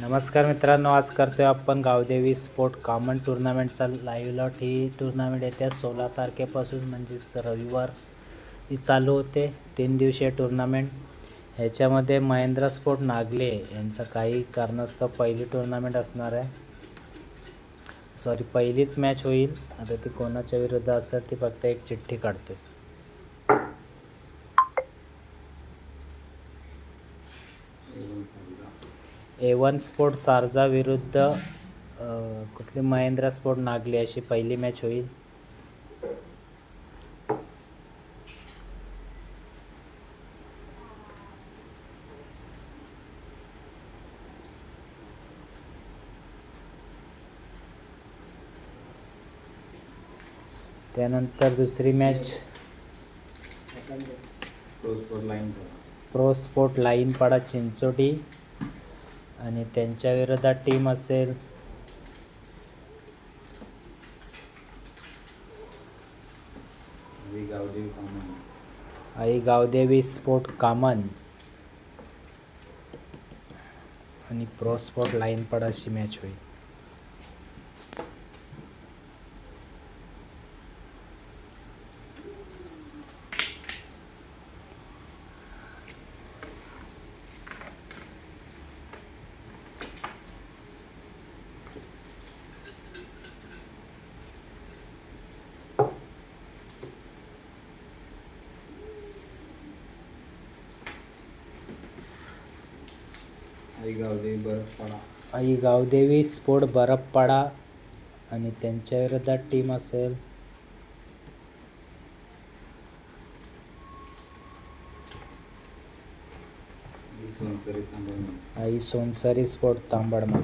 नमस्कार मित्रांनो आज करतोय आपण गावदेवी स्पोर्ट कॉमन टुर्नामेंटचा लाईव्ह लॉट ही टुर्नामेंट येत्या सोळा तारखेपासून म्हणजेच रविवार ही चालू होते. तीन दिवसीय टुर्नामेंट. ह्याच्यामध्ये महेंद्र स्पोर्ट नागले यांचं काही कारणास्तव पहिली टुर्नामेंट असणार आहे. सॉरी पहिलीच मॅच होईल. आता ती कोणाच्या विरुद्ध असेल ती फक्त एक चिठ्ठी काढतोय. ए वन स्पोर्ट सारजा विरुद्ध कुठली महेंद्र स्पोर्ट नागली अशी पहिली मॅच होईल? त्यानंतर दुसरी match pro sport Linepada Chinchoti. आणि त्यांच्या विरोधात टीम असेल. आई गावदेवी स्पोर्ट कामन. आणि प्रो स्पोर्ट लाईनपाडा अशी मॅच होईल. आई गावदेवी बरफपाडा. आई गावदेवी स्पोर्ट बरफपाडा आणि त्यांच्या विरोधात टीम असेल. आई सोनसरी स्पोर्ट तांबडमा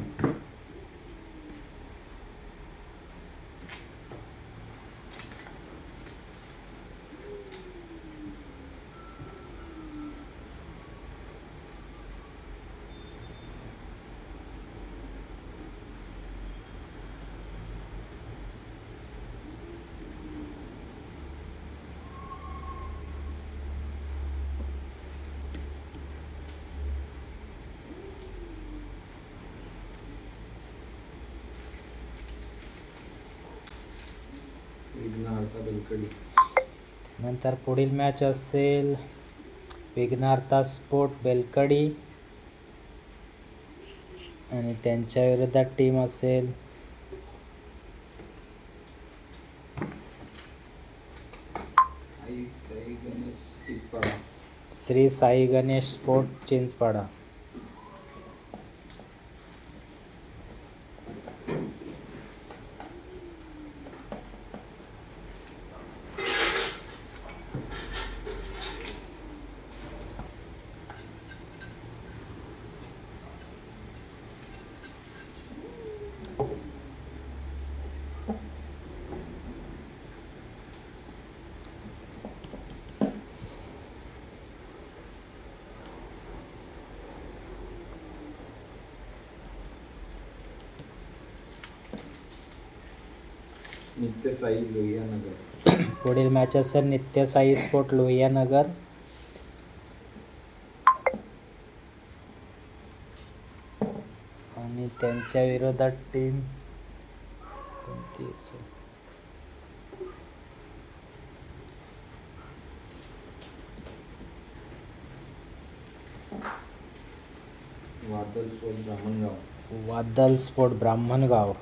विघ्नहर्ता बेलकडी नंतर पुढील मॅच असेल विघ्नार्था स्पोर्ट बेलकडी आणि त्यांच्या विरोधात टीम असेल श्री साई गणेश स्पोर्ट चिंचपाडा. नित्य साई लोहिया नगर पुढील मॅच असेल नित्य साई स्पोर्ट लोहियानगर. आणि त्यांच्या विरोधात टीम कोणती असेल? वादल स्वर ब्राह्मणगाव. वादल स्पोर्ट ब्राह्मणगाव.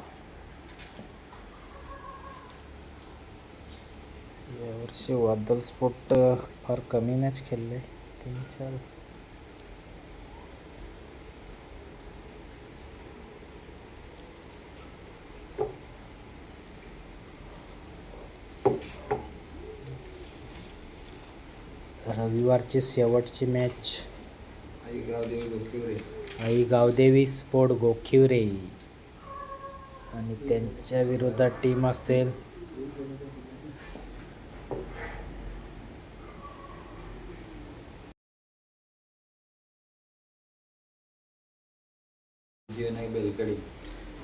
यावर्षी वादल स्पोर्ट फार कमी मॅच खेळले. तीन चार. रविवारची शेवटची मॅच आई गावदेवी स्पोर्ट गोखिवरे. आणि त्यांच्या विरोधात टीम असेल जीवनाई बेलकडी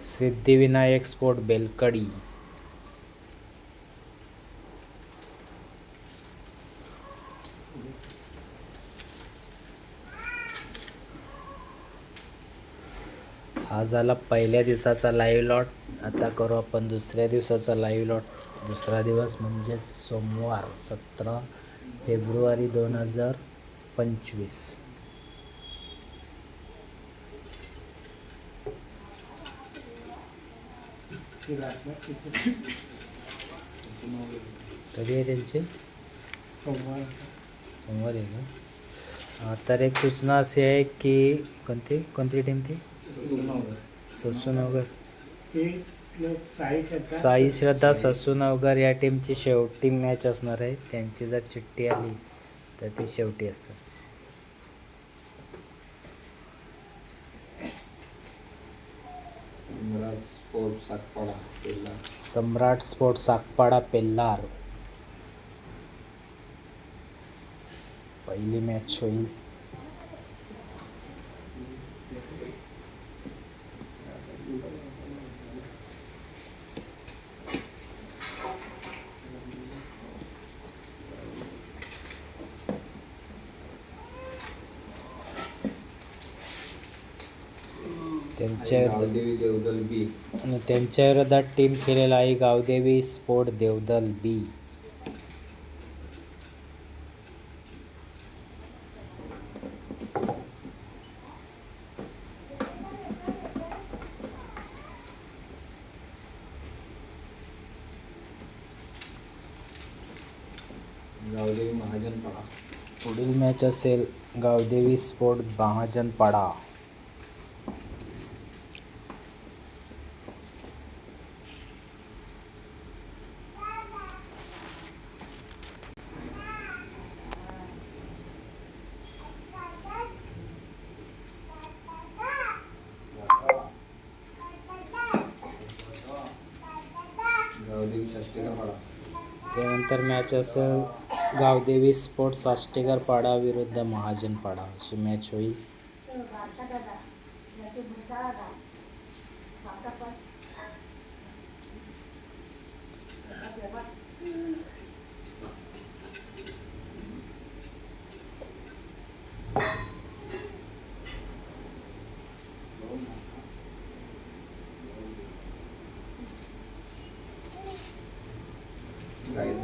सिद्धिविनायक स्पोर्ट बेलकडी हा झाला पहिल्या दिवसाचा लाईव्ह लॉट आता करू आपण दुसऱ्या दिवसाचा लाईव्ह लॉट दुसरा दिवस म्हणजेच सोमवार सतरा फेब्रुवारी दोन हजार पंचवीस. कधी आहे त्यांचे? सोमवार. आहे का? हा, तर एक सूचना अशी आहे की कोणती? कोणती टीम ती? ससूनगर साई श्रद्धा. ससूनगर या टीमची शेवटी मॅच असणार आहे. त्यांची जर चिठ्ठी आली तर ती शेवटी असेल सम्राट स्पोर्ट सागपाडा पेल्लार. सम्राट स्पोर्ट सागपाडा पेल्लार. पहिली मॅच होईल. त्यांच्या बी. आणि त्यांच्या विरोधात टीम खेळेल आहे गावदेवी स्पोर्ट देवदल बी. गावदेवी महाजनपाडा. पुढील मॅच असेल गावदेवी स्पोर्ट महाजनपाडा. गावदेवी त्यानंतर मॅच असेल गावदेवी स्पोर्ट्स आष्टेकर पाडा विरुद्ध महाजन पाडा. अशी मॅच होईल.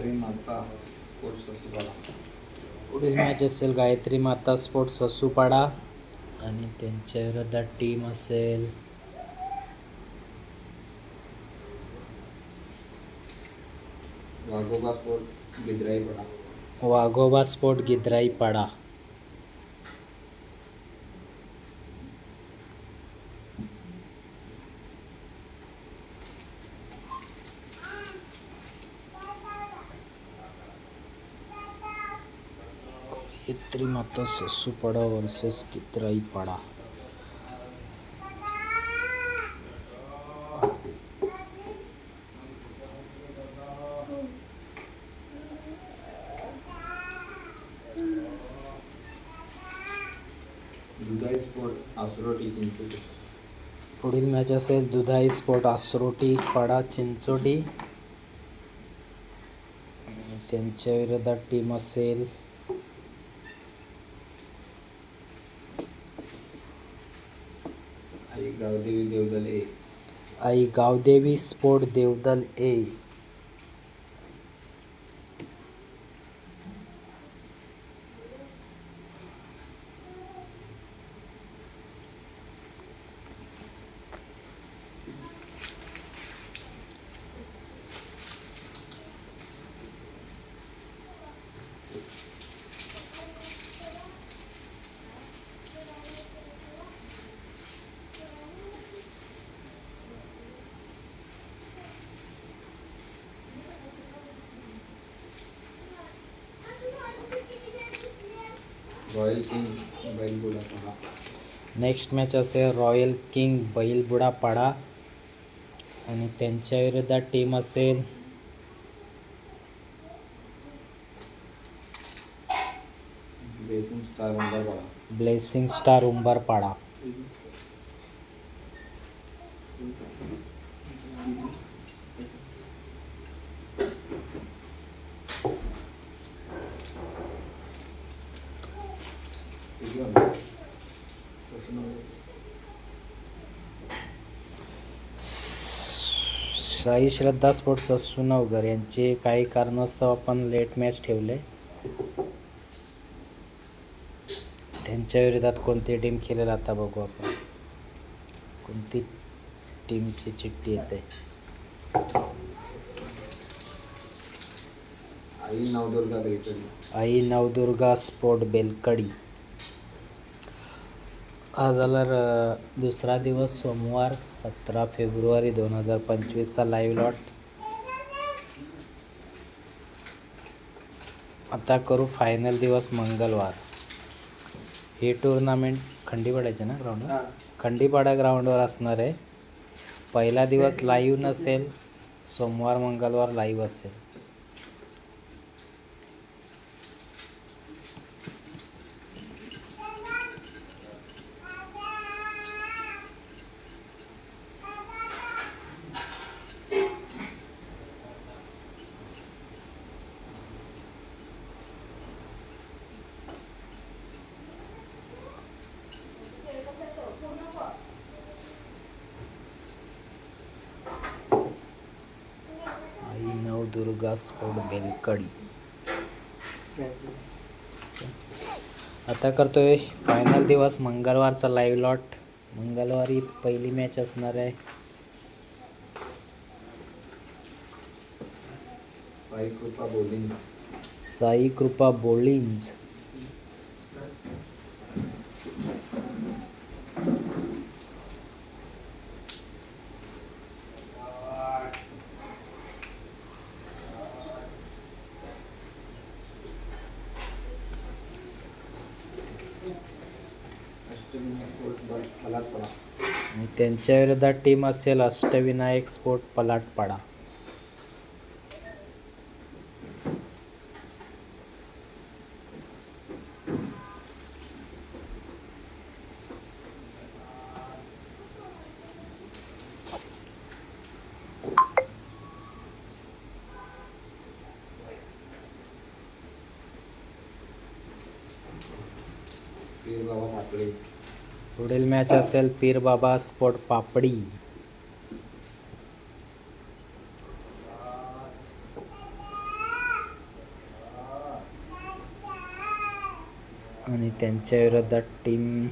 गायत्री माता स्पोर्ट्स ससुपाडा पुढील मॅच असेल गायत्री माता स्पोर्ट ससूपाडा आणि त्यांच्या विरोधात टीम असेल. वाघोबा स्पोर्ट गिद्राईपाडा वाघोबा स्पोर्ट गिद्राई पाडा गायत्री माता ससूपाडा वर्सेस गिद्राई पाडा. दुधाई स्पोर्ट आसरोटी चिंचोली पुढील मॅच असेल दुधाई स्पोर्ट आसरोटी पाडा चिंचोडी आणि त्यांच्या विरोधात टीम असेल Aai Gavdevi Devdal A. Aai Gavdevi sport Devdal A. Royal king Bailguda पहा. नेक्स्ट मॅच असेल रॉयल किंग बैलबुडा पाडा. आणि त्यांच्या विरोधात टीम असेल. Blessing star Ambapada blessing star Umbarpada Sai Shraddha sports Sunavgar यांचे काही कारणास्तव आपण लेट मॅच ठेवले. त्यांच्या विरोधात कोणती टीम खेळेल आता बघू आपण. कोणती टीमची चिठ्ठी येते? Aai Navdurga bakery Aai Navdurga sport Belkadi. आज आला दुसरा दिवस सोमवार सतरा फेब्रुवारी दोन हजार पंचवीसचा लाईव्ह लॉट आता करू फायनल दिवस मंगळवार. ही टुर्नामेंट खंडीपाड्याचे ना ग्राउंड खंडीपाडा ग्राउंडवर असणार आहे. पहिला दिवस लाईव्ह नसेल सोमवार मंगळवार लाईव्ह असेल. नवदुर्गा स्पोर्ट बेलकडी. आता करतोय फायनल दिवस मंगळवारचा लाईव्ह लॉट मंगळवारी पहिली मॅच असणार आहे. साई कृपा बोलिंग साई कृपा बोलिंज त्यांच्याविरोधात टीम असेल अष्टविनायक स्पोर्ट पलाटपाडा. पुढील मॅच असेल पीर बाबा स्पोर्ट पापडी. आणि त्यांच्या विरोधात team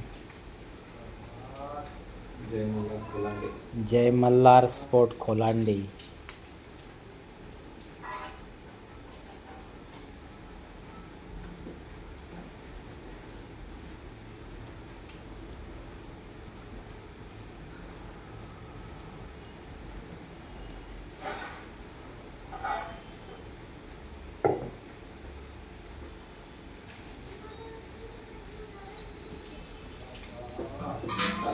Jay Jay Malhar sport Kholande.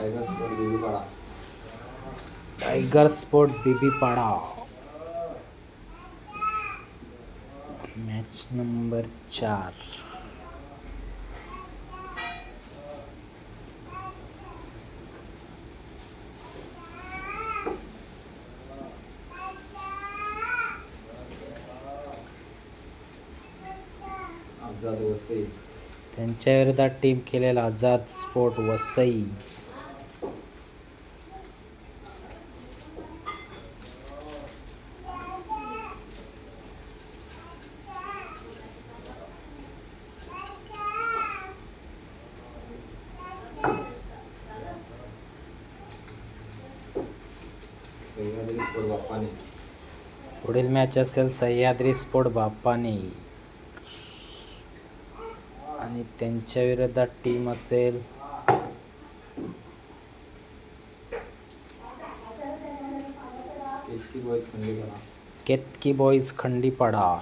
Tiger sport Devipada tiger sport Bibi Pada. Match number चार. त्यांच्या विरोधात टीम खेळेल आझाद स्पोर्ट वसई. मॅच असेल सह्याद्री स्पोर्ट बाप्पाने. आणि त्यांच्या विरोधात टीम असेल. केतकी बॉईज खंडीपाडा.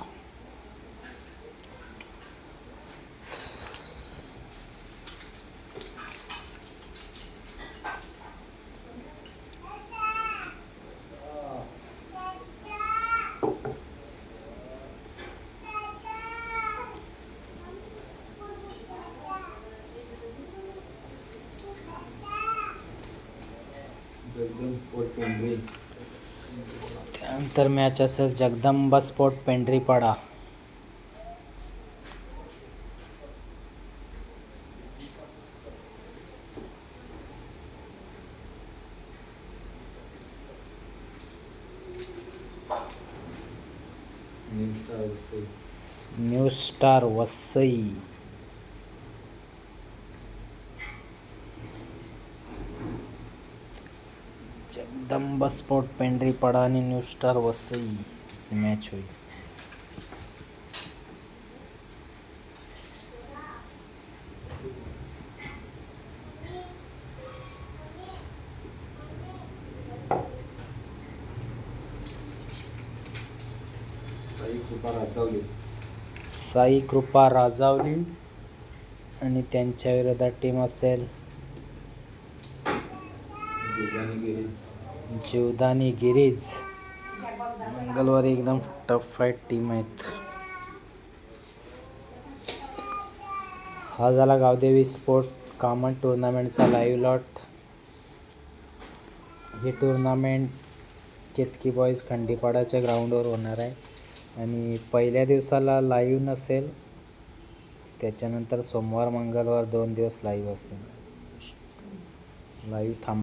जगदम त्यानंतर मॅच असेल Jagdamba sport Pendharipada new star Vasai Jagdamb sport Pendharipada आणि न्यू स्टार वसई अशी मॅच होईल. साई कृपा राजावली. साई कृपा राजावली आणि त्यांच्या विरोधात टीम असेल. जीवदानी गिरीज. मंगळवारी एकदम टफ फाईट टीम आहेत. हा झाला गावदेवी स्पोर्ट कॉमन टुर्नामेंटचा लाईव्ह लॉट ही टुर्नामेंट केतकी बॉईज खंडीपाडाच्या ग्राउंडवर होणार आहे. आणि पहिल्या दिवसाला लाईव्ह नसेल त्याच्यानंतर सोमवार मंगळवार दोन दिवस लाईव्ह असेल. लाईव्ह थांब